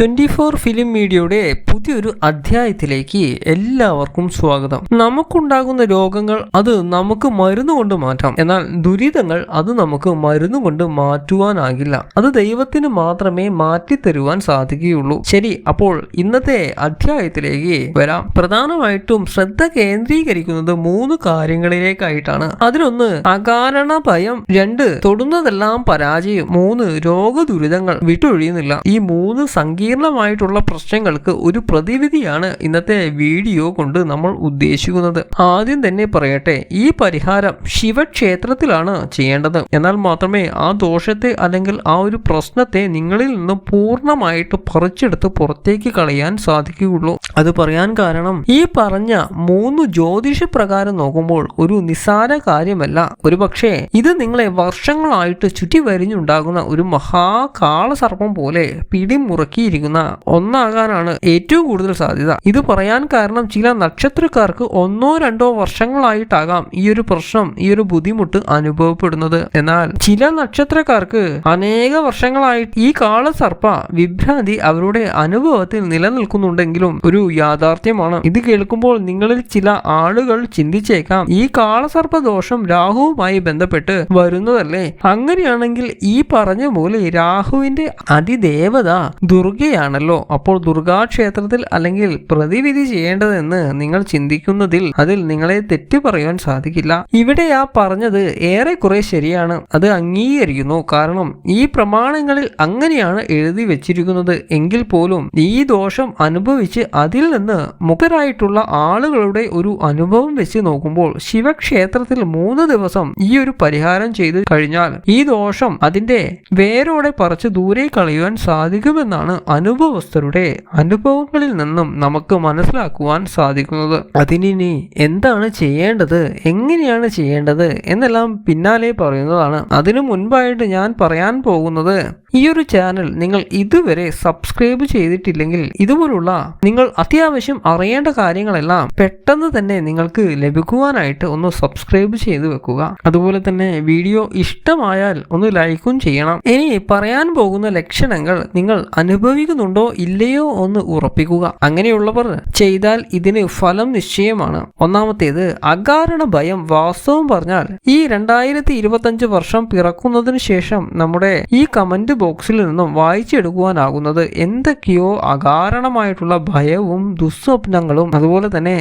Twenty four film മീഡിയയുടെ പുതിയൊരു അധ്യായത്തിലേക്ക് എല്ലാവർക്കും സ്വാഗതം. നമുക്കുണ്ടാകുന്ന രോഗങ്ങൾ അത് നമുക്ക് മരുന്ന് കൊണ്ട് മാറ്റാം. എന്നാൽ ദുരിതങ്ങൾ അത് നമുക്ക് മരുന്ന് കൊണ്ട് മാറ്റുവാനാകില്ല. അത് ദൈവത്തിന് മാത്രമേ മാറ്റിത്തരുവാൻ സാധിക്കുകയുള്ളൂ. ശരി അപ്പോൾ ഇന്നത്തെ അധ്യായത്തിലേക്ക് വരാം. പ്രധാനമായിട്ടും ശ്രദ്ധ കേന്ദ്രീകരിക്കുന്നത് മൂന്ന് കാര്യങ്ങളിലേക്കായിട്ടാണ്. അതിലൊന്ന് അകാരണ ഭയം. രണ്ട് തൊടുന്നതെല്ലാം പരാജയം. മൂന്ന് രോഗദുരിതങ്ങൾ വിട്ടൊഴിയുന്നില്ല. ഈ മൂന്ന് സങ്കീർണമായിട്ടുള്ള പ്രശ്നങ്ങൾക്ക് ഒരു പ്രതിവിധിയാണ് ഇന്നത്തെ വീഡിയോ കൊണ്ട് നമ്മൾ ഉദ്ദേശിക്കുന്നത്. ആദ്യം തന്നെ പറയട്ടെ ഈ പരിഹാരം ശിവക്ഷേത്രത്തിലാണ് ചെയ്യേണ്ടത്. എന്നാൽ മാത്രമേ ആ ദോഷത്തെ അല്ലെങ്കിൽ ആ ഒരു പ്രശ്നത്തെ നിങ്ങളിൽ നിന്ന് പൂർണമായിട്ട് പറിച്ചെടുത്ത് പുറത്തേക്ക് കളയാൻ സാധിക്കുകയുള്ളൂ. അത് പറയാൻ കാരണം ഈ പറഞ്ഞ മൂന്ന് ജ്യോതിഷ പ്രകാരം നോക്കുമ്പോൾ ഒരു നിസ്സാര കാര്യമല്ല. ഒരു പക്ഷേ ഇത് നിങ്ങളെ വർഷങ്ങളായിട്ട് ചുറ്റി വരിഞ്ഞുണ്ടാകുന്ന ഒരു മഹാകാളസർപ്പം പോലെ പിടിമുറക്കിയിരിക്കുന്ന ഒന്നാകാനാണ് ഏറ്റവും കൂടുതൽ സാധ്യത. ഇത് പറയാൻ കാരണം ചില നക്ഷത്രക്കാർക്ക് ഒന്നോ രണ്ടോ വർഷങ്ങളായിട്ടാകാം ഈ ഒരു പ്രശ്നം ഈ ഒരു ബുദ്ധിമുട്ട് അനുഭവപ്പെടുന്നത്. എന്നാൽ ചില നക്ഷത്രക്കാർക്ക് അനേക വർഷങ്ങളായിട്ട് ഈ കാളസർപ്പ വിഭ്രാന്തി അവരുടെ അനുഭവത്തിൽ നിലനിൽക്കുന്നുണ്ടെങ്കിലും ഒരു യാഥാർത്ഥ്യമാണ്. ഇത് കേൾക്കുമ്പോൾ നിങ്ങളിൽ ചില ആളുകൾ ചിന്തിച്ചേക്കാം ഈ കാളസർപ്പദോഷം രാഹുവുമായി ബന്ധപ്പെട്ട് വരുന്നതല്ലേ? അങ്ങനെയാണെങ്കിൽ ഈ പറഞ്ഞ പോലെ രാഹുവിന്റെ അതിദേവത ദുർഗയാണല്ലോ. അപ്പോൾ ദുർഗാ ക്ഷേത്രത്തിൽ അല്ലെങ്കിൽ പ്രതിവിധി ചെയ്യേണ്ടതെന്ന് നിങ്ങൾ ചിന്തിക്കുന്നതിൽ അതിൽ നിങ്ങളെ തെറ്റു പറയാൻ സാധിക്കില്ല. ഇവിടെ ആ പറഞ്ഞത് ഏറെക്കുറെ ശരിയാണ്. അത് അംഗീകരിക്കുന്നു. കാരണം ഈ പ്രമാണങ്ങളിൽ അങ്ങനെയാണ് എഴുതി വെച്ചിരിക്കുന്നത്. എങ്കിൽ പോലും ഈ ദോഷം അനുഭവിച്ച് അതിൽ നിന്ന് മുക്തരായിട്ടുള്ള ആളുകളുടെ ഒരു അനുഭവം വെച്ച് നോക്കുമ്പോൾ ശിവക്ഷേത്രത്തിൽ മൂന്ന് ദിവസം ഈ ഒരു പരിഹാരം ചെയ്തു കഴിഞ്ഞാൽ ഈ ദോഷം അതിന്റെ വേരോടെ പറിച്ച് ദൂരെ കളയുവാൻ സാധിക്കുമെന്നാണ് അനുഭവസ്ഥരുടെ അനുഭവങ്ങളിൽ നിന്നും നമുക്ക് മനസ്സിലാക്കുവാൻ സാധിക്കുന്നത്. അതിനി എന്താണ് ചെയ്യേണ്ടത്? എങ്ങനെയാണ് ചെയ്യേണ്ടത്? എന്നെല്ലാം പിന്നാലെ പറയുന്നതാണ്. അതിനു മുൻപായിട്ട് ഞാൻ പറയാൻ പോകുന്നത് ഈ ഒരു ചാനൽ നിങ്ങൾ ഇതുവരെ സബ്സ്ക്രൈബ് ചെയ്തിട്ടില്ലെങ്കിൽ ഇതുപോലുള്ള നിങ്ങൾ അത്യാവശ്യം അറിയേണ്ട കാര്യങ്ങളെല്ലാം പെട്ടെന്ന് തന്നെ നിങ്ങൾക്ക് ലഭിക്കുവാനായിട്ട് ഒന്ന് സബ്സ്ക്രൈബ് ചെയ്ത് വെക്കുക. അതുപോലെ തന്നെ വീഡിയോ ഇഷ്ടമായാൽ ഒന്ന് ലൈക്കും ചെയ്യണം. ഇനി പറയാൻ പോകുന്ന ലക്ഷണങ്ങൾ നിങ്ങൾ അനുഭവിക്കുന്നുണ്ടോ ഇല്ലയോ ഒന്ന് ഉറപ്പിക്കുക. അങ്ങനെയുള്ളവർ ചെയ്താൽ ഇതിന് ഫലം നിശ്ചയമാണ്. ഒന്നാമത്തേത് അകാരണ ഭയം വാസ്തവം പറഞ്ഞാൽ ഈ രണ്ടായിരത്തി ഇരുപത്തഞ്ച് വർഷം പിറക്കുന്നതിന് ശേഷം നമ്മുടെ ഈ കമന്റ് ബോക്സിൽ നിന്നും വായിച്ചെടുക്കുവാനാകുന്നത് എന്തൊക്കെയോ അകാരണമായിട്ടുള്ള ഭയവും ദുസ്വപ്നങ്ങളും അതുപോലെ തന്നെ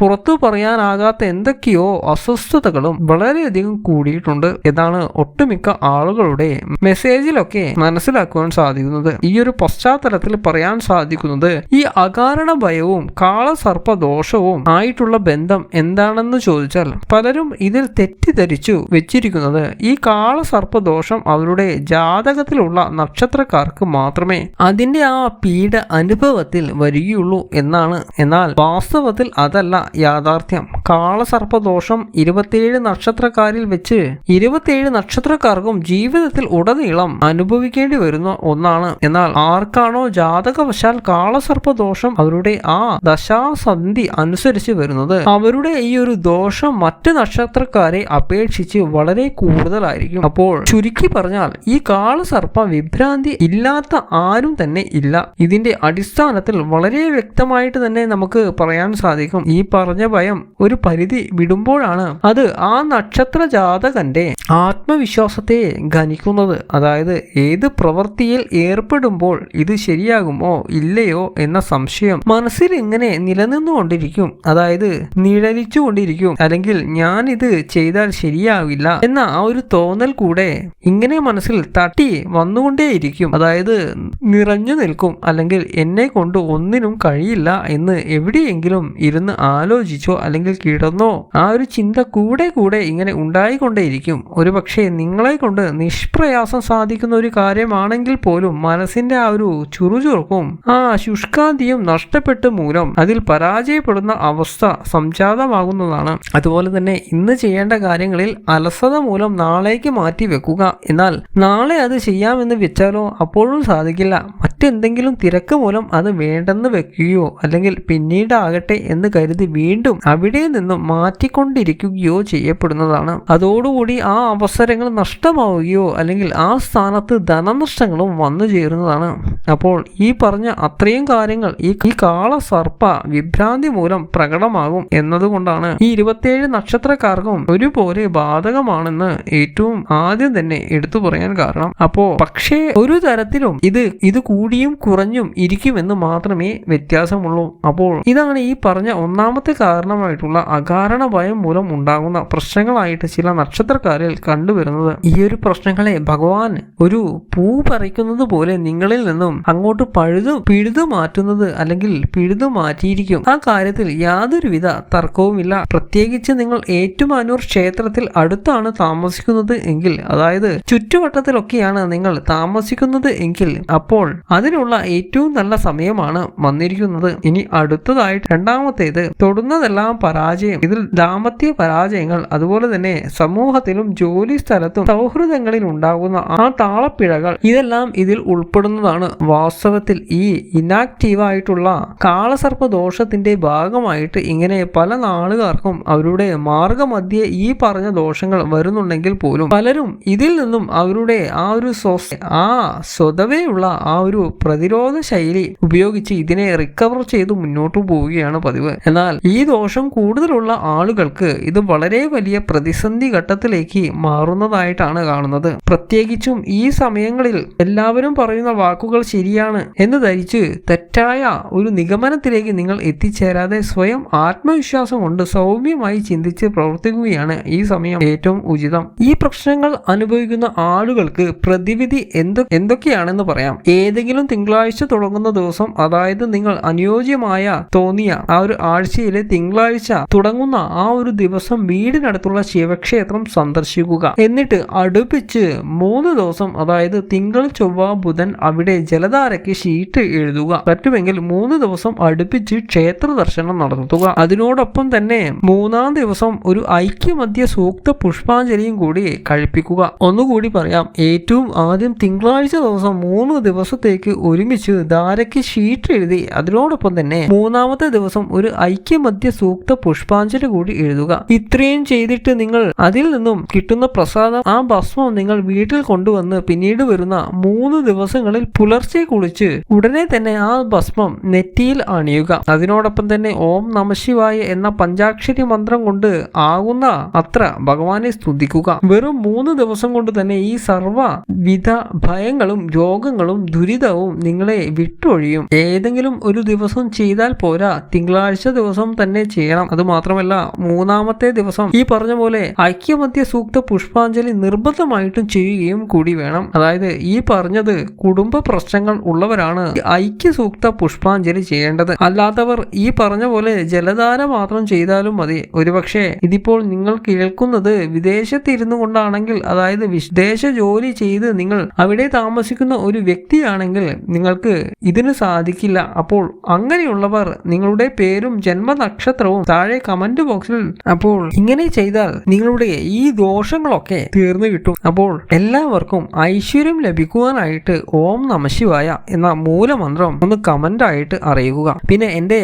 പുറത്തു പറയാനാകാത്ത എന്തൊക്കെയോ അസ്വസ്ഥതകളും വളരെയധികം കൂടിയിട്ടുണ്ട് എന്നാണ് ഒട്ടുമിക്ക ആളുകളുടെ മെസ്സേജിലൊക്കെ മനസ്സിലാക്കുവാൻ സാധിക്കുന്നത്. ഈ ഒരു പശ്ചാത്തലത്തിൽ പറയാൻ സാധിക്കുന്നത് ഈ അകാരണ ഭയവും കാളസർപ്പ ദോഷവും ആയിട്ടുള്ള ബന്ധം എന്താണെന്ന് ചോദിച്ചാൽ പലരും ഇതിൽ തെറ്റിദ്ധരിച്ചു വെച്ചിരിക്കുന്നത് ഈ കാളസർപ്പ ദോഷം അവരുടെ ജാതകത്തിലുള്ള നക്ഷത്രക്കാർക്ക് മാത്രമേ അതിന്റെ ആ പീഡ അനുഭവത്തിൽ വരികയുള്ളൂ എന്നാണ് എന്നാൽ വാസ്തവത്തിൽ അതല്ല യാഥാർത്ഥ്യം. കാളസർപ്പ ദോഷം ഇരുപത്തിയേഴ് നക്ഷത്രക്കാരിൽ വെച്ച് ഇരുപത്തിയേഴ് നക്ഷത്രക്കാർക്കും ജീവിതത്തിൽ ഉടനീളം അനുഭവിക്കേണ്ടി വരുന്ന ഒന്നാണ്. എന്നാൽ ആർക്കാണോ ജാതകവശാൽ കാളസർപ്പ ദോഷം അവരുടെ ആ ദശാസന്ധി അനുസരിച്ച് വരുന്നത് അവരുടെ ഈ ഒരു ദോഷം മറ്റ് നക്ഷത്രക്കാരെ അപേക്ഷിച്ച് വളരെ കൂടുതലായിരിക്കും. അപ്പോൾ ചുരുക്കി പറഞ്ഞാൽ ഈ കാളസർപ്പ വിഭ്രാന്തി ഇല്ലാത്ത ആരും തന്നെ ഇല്ല. ഇതിന്റെ അടിസ്ഥാനത്തിൽ വളരെ വ്യക്തമായിട്ട് തന്നെ നമുക്ക് പറയാൻ സാധിക്കും. ഈ പറഞ്ഞ ഭയം ഒരു പരിധി വിടുമ്പോഴാണ് അത് ആ നക്ഷത്ര ജാതകന്റെ ആത്മവിശ്വാസത്തെ ഖനിക്കുന്നത്. അതായത് ഏത് പ്രവൃത്തിയിൽ ഏർപ്പെടുമ്പോൾ ഇത് ശരിയാകുമോ ഇല്ലയോ എന്ന സംശയം മനസ്സിൽ ഇങ്ങനെ നിലനിന്നുകൊണ്ടിരിക്കും. അതായത് നിഴലിച്ചുകൊണ്ടിരിക്കും. അല്ലെങ്കിൽ ഞാൻ ഇത് ചെയ്താൽ ശരിയാവില്ല എന്ന ആ ഒരു തോന്നൽ കൂടെ ഇങ്ങനെ മനസ്സിൽ തട്ടി വന്നുകൊണ്ടേയിരിക്കും. അതായത് നിറഞ്ഞു നിൽക്കും. അല്ലെങ്കിൽ എന്നെ കൊണ്ട് ഒന്നിനും കഴിയില്ല എന്ന് എവിടെയെങ്കിലും ഇരുന്ന് ആലോചിച്ചോ അല്ലെങ്കിൽ കിടന്നോ? ആ ഒരു ചിന്ത കൂടെ കൂടെ ഇങ്ങനെ ഉണ്ടായിക്കൊണ്ടേയിരിക്കും. ഒരു പക്ഷേ നിങ്ങളെ കൊണ്ട് നിഷ്പ്രയാസം സാധിക്കുന്ന ഒരു കാര്യമാണെങ്കിൽ പോലും മനസ്സിന്റെ ആ ഒരു ചുറുചുറുക്കും ആ ശുഷ്കാന്തിയും നഷ്ടപ്പെട്ട് മൂലം അതിൽ പരാജയപ്പെടുന്ന അവസ്ഥ സംജാതമാകുന്നതാണ്. അതുപോലെ തന്നെ ഇന്ന് ചെയ്യേണ്ട കാര്യങ്ങളിൽ അലസത മൂലം നാളേക്ക് മാറ്റി വെക്കുക. എന്നാൽ നാളെ അത് ചെയ്യാമെന്ന് വെച്ചാലോ അപ്പോഴും സാധിക്കില്ല. മറ്റെന്തെങ്കിലും തിരക്ക് മൂലം അത് വേണ്ടെന്ന് വെക്കുകയോ അല്ലെങ്കിൽ പിന്നീടാകട്ടെ എന്ന് കരുതി വീണ്ടും അവിടെ നിന്നും മാറ്റിക്കൊണ്ടിരിക്കുകയോ ചെയ്യപ്പെടുന്നതാണ്. അതോടുകൂടി ആ അവസരങ്ങൾ നഷ്ടമാവുകയോ അല്ലെങ്കിൽ ആ സ്ഥാനത്ത് ധനനഷ്ടങ്ങളും വന്നു ചേരുന്നതാണ്. അപ്പോൾ ഈ പറഞ്ഞ അത്രയും കാര്യങ്ങൾ ഈ ഈ കാള സർപ്പ വിഭ്രാന്തി മൂലം പ്രകടമാകും എന്നതുകൊണ്ടാണ് ഈ ഇരുപത്തിയേഴ് നക്ഷത്രക്കാർക്കും ഒരുപോലെ ബാധകമാണെന്ന് ഏറ്റവും ആദ്യം തന്നെ എടുത്തു പറയാൻ കാരണം. അപ്പോ പക്ഷേ ഒരു തരത്തിലും ഇത് ഇത് കൂടിയും കുറഞ്ഞും ഇരിക്കുമെന്ന് മാത്രമേ വ്യത്യാസമുള്ളൂ. അപ്പോൾ ഇതാണ് ഈ പറഞ്ഞ ഒന്നാമത്തെ കാരണമായിട്ടുള്ള അകാരണ ഭയം മൂലം ഉണ്ടാകുന്ന പ്രശ്നങ്ങളായിട്ട് ചില നക്ഷത്രക്കാരിൽ കണ്ടുവരുന്നത്. ഈ ഒരു പ്രശ്നങ്ങളെ ഭഗവാൻ ഒരു പൂ പറിക്കുന്നത് പോലെ നിങ്ങളിൽ നിന്നും അങ്ങോട്ട് പഴുതു പിഴുതു മാറ്റുന്നത് അല്ലെങ്കിൽ പിഴുതു മാറ്റിയിരിക്കും. ആ കാര്യത്തിൽ യാതൊരുവിധ തർക്കവുമില്ല. പ്രത്യേകിച്ച് നിങ്ങൾ ഏറ്റുമാനൂർ ക്ഷേത്രത്തിൽ അടുത്താണ് താമസിക്കുന്നത് എങ്കിൽ അതായത് ചുറ്റുവട്ടത്തിലൊക്കെയാണ് നിങ്ങൾ താമസിക്കുന്നത് എങ്കിൽ അപ്പോൾ അതിനുള്ള ഏറ്റവും നല്ല സമയമാണ് വന്നിരിക്കുന്നത്. ഇനി അടുത്തതായിട്ട് രണ്ടാമത്തേത് തൊടുന്നതെല്ലാം പരാജയം. ഇതിൽ ദാമ്പത്യ പരാജയങ്ങൾ അതുപോലെ തന്നെ സമൂഹത്തിലും ജോലി സ്ഥലത്തും സൗഹൃദങ്ങളിൽ ഉണ്ടാകുന്ന ആ താളപ്പിഴകൾ ഇതെല്ലാം ഇതിൽ ഉൾപ്പെടുന്നതാണ്. വാസ്തവത്തിൽ ഈ ഇനാക്റ്റീവായിട്ടുള്ള കാളസർപ്പ ദോഷത്തിന്റെ ഭാഗമായിട്ട് ഇങ്ങനെ പല നാളുകാർക്കും അവരുടെ മാർഗമധ്യേ ഈ പറഞ്ഞ ദോഷങ്ങൾ വരുന്നുണ്ടെങ്കിൽ പോലും പലരും ഇതിൽ നിന്നും അവരുടെ ആ ഒരു സ്വസ് ആ സ്വതവേയുള്ള ആ ഒരു പ്രതിരോധ ശൈലി ഉപയോഗിച്ച് ഇതിനെ റിക്കവർ ചെയ്ത് മുന്നോട്ട് പോവുകയാണ് പതിവ്. എന്നാൽ ഈ ദോഷം കൂടുതലുള്ള ആളുകൾക്ക് ഇത് വളരെ വലിയ പ്രതിസന്ധി ഘട്ടത്തിലേക്ക് മാറുന്നതായിട്ടാണ് കാണുന്നത്. പ്രത്യേകിച്ചും ഈ സമയങ്ങളിൽ എല്ലാവരും പറയുന്ന വാക്കുകൾ ശരിയാണ് എന്ന് ധരിച്ച് തെറ്റായ ഒരു നിഗമനത്തിലേക്ക് നിങ്ങൾ എത്തിച്ചേരാതെ സ്വയം ആത്മവിശ്വാസം കൊണ്ട് സൗമ്യമായി ചിന്തിച്ച് പ്രവർത്തിക്കുകയാണ് ഈ സമയം ഏറ്റവും ഉചിതം. ഈ പ്രശ്നങ്ങൾ അനുഭവിക്കുന്ന ആളുകൾക്ക് പ്രതിവിധി എന്ത് എന്തൊക്കെയാണെന്ന് പറയാം. ഏതെങ്കിലും തിങ്കളാഴ്ച തുടങ്ങുന്ന ദിവസം അതായത് നിങ്ങൾ അനുയോജ്യമായ തോന്നിയ ആ ഒരു ആഴ്ചയിലെ തിങ്കളാഴ്ച തുടങ്ങുന്ന ആ ഒരു ദിവസം വീടിനടുത്തുള്ള ശിവക്ഷേത്രം സന്ദർശിക്കുക. എന്നിട്ട് അടുപ്പിച്ച് മൂന്ന് ദിവസം അതായത് തിങ്കൾ ചൊവ്വ ബുധൻ അവിടെ ജലധാരയ്ക്ക് ഷീറ്റ് എഴുതുക. പറ്റുമെങ്കിൽ മൂന്ന് ദിവസം അടുപ്പിച്ച് ക്ഷേത്ര ദർശനം നടത്തുക. അതിനോടൊപ്പം തന്നെ മൂന്നാം ദിവസം ഒരു ഐക്യമധ്യ സൂക്ത പുഷ്പാഞ്ജലിയും കൂടി കഴിപ്പിക്കുക. ഒന്നുകൂടി പറയാം. ഏറ്റവും ആദ്യം തിങ്കളാഴ്ച ദിവസം മൂന്ന് ദിവസത്തേക്ക് ഒരുമിച്ച് ധാരയ്ക്ക് ഷീറ്റ് എഴുതി അതിനോടൊപ്പം തന്നെ മൂന്നാമത്തെ ദിവസം ഒരു ഐക്യമധ്യ സൂക്ത പുഷ്പാഞ്ജലി കൂടി എഴുതുക. ഇത്രയും ചെയ്തിട്ട് നിങ്ങൾ അതിൽ നിന്നും കിട്ടുന്ന പ്രസാദം ആ ഭസ്മം നിങ്ങൾ വീട്ടിൽ കൊണ്ടുവന്ന് പിന്നീട് വരുന്ന മൂന്ന് ദിവസങ്ങളിൽ പുലർച്ചെ കുളിച്ച് ഉടനെ തന്നെ ആ ഭസ്മം നെറ്റിയിൽ അണിയുക. അതിനോടൊപ്പം തന്നെ ഓം നമശിവായ എന്ന പഞ്ചാക്ഷരി മന്ത്രം കൊണ്ട് ആകുന്ന അത്ര ഭഗവാനെ സ്തുതിക്കുക. വെറും മൂന്ന് ദിവസം കൊണ്ട് തന്നെ ഈ സർവ വിധ ഭയങ്ങളും രോഗങ്ങളും ദുരിതവും നിങ്ങളെ വിട്ടൊഴിയും. ഏതെങ്കിലും ഒരു ദിവസം ചെയ്താൽ പോരാ. തിങ്കളാഴ്ച ദിവസം തന്നെ ചെയ്യണം. അത് മാത്രമല്ല മൂന്നാമത്തെ ദിവസം ഈ പറഞ്ഞ പോലെ ഐക്യമധ്യ സൂക്ത പുഷ്പാഞ്ജലി നിർബന്ധമായിട്ടും ചെയ്യുകയും കൂടി വേണം. അതായത് ഈ പറഞ്ഞത് കുടുംബ ഉള്ളവരാണ് ഐക്യസൂക്ത ഐക്യ സൂക്ത പുഷ്പാഞ്ജലി ചെയ്യേണ്ടത്. അല്ലാത്തവർ ഈ പറഞ്ഞ പോലെ ജലധാര മാത്രം ചെയ്താലും മതി. ഒരുപക്ഷെ ഇതിപ്പോൾ നിങ്ങൾ കേൾക്കുന്നത് വിദേശത്തിരുന്നു കൊണ്ടാണെങ്കിൽ അതായത് വിദേശ ജോലി ചെയ്ത് നിങ്ങൾ അവിടെ താമസിക്കുന്ന ഒരു വ്യക്തിയാണെങ്കിൽ നിങ്ങൾക്ക് ഇതിന് സാധിക്കില്ല. അപ്പോൾ അങ്ങനെയുള്ളവർ നിങ്ങളുടെ പേരും ജന്മനക്ഷത്രവും താഴെ കമന്റ് ബോക്സിൽ അപ്പോൾ ഇങ്ങനെ ചെയ്താൽ നിങ്ങളുടെ ഈ ദോഷങ്ങളൊക്കെ തീർന്നു കിട്ടും. അപ്പോൾ എല്ലാവർക്കും ഐശ്വര്യം ലഭിക്കുവാനായിട്ട് ഓം നമശിവായ എന്ന മൂലമന്ത്രം ഒന്ന് കമന്റ് ആയിട്ട് അറിയിക്കുക പിന്നെ എന്റെ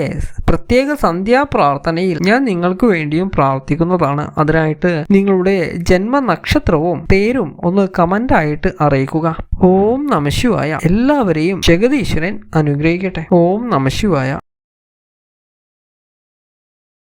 പ്രത്യേക സന്ധ്യാ പ്രാർത്ഥനയിൽ ഞാൻ നിങ്ങൾക്ക് വേണ്ടിയും പ്രാർത്ഥിക്കുന്നതാണ്. അതിനായിട്ട് നിങ്ങളുടെ ജന്മ നക്ഷത്രവും പേരും ഒന്ന് കമന്റ് ആയിട്ട് അറിയിക്കുക. ഓം നമശിവായ എല്ലാവരെയും ജഗതീശ്വരൻ അനുഗ്രഹിക്കട്ടെ. ഓം നമശിവായ